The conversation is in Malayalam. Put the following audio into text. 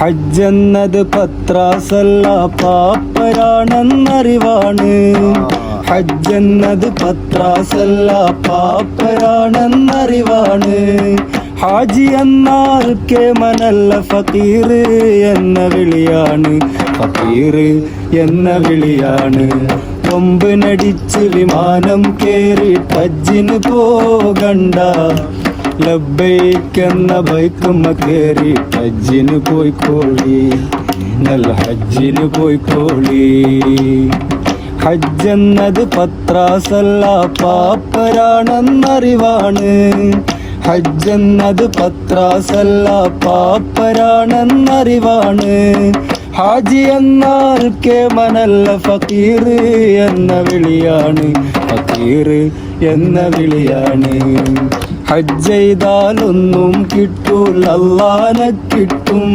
ഹജ്ജെന്നത് പത്രാസല്ല പാപ്പരാണെന്നറിവാണ്. ഹജ്ജെന്നത് പത്രാസല്ല പാപ്പരാണെന്നറിവാണ്. ഹാജി എന്നാൽ കേമനല്ല ഫക്കീർ എന്ന വിളിയാണ്. ഫക്കീർ എന്ന വിളിയാണ്. കൊമ്പ് നടിച്ച് വിമാനം കേറി ഹജ്ജിന് പോകണ്ട. ലബൈക്കെന്ന ബൈക്കുമ്മ കേറി ഹജ്ജിന് പോയിക്കോളി. നല്ല ഹജ്ജിന് പോയിക്കോളി. ഹജ്ജെന്നത് പത്രാസല്ല പാപ്പരാണെന്നറിവാണ്. ഹജ്ജെന്നത് പത്രാസല്ല പാപ്പരാണെന്നറിവാണ്. ഹാജി എന്നാൽ കേമനല്ല ഫക്കീർ എന്ന വിളിയാണ്. ഫക്കീർ എന്ന വിളിയാണ്. ഹജ്ജ് ചെയ്താലൊന്നും കിട്ടൂല അല്ലാനെ കിട്ടും.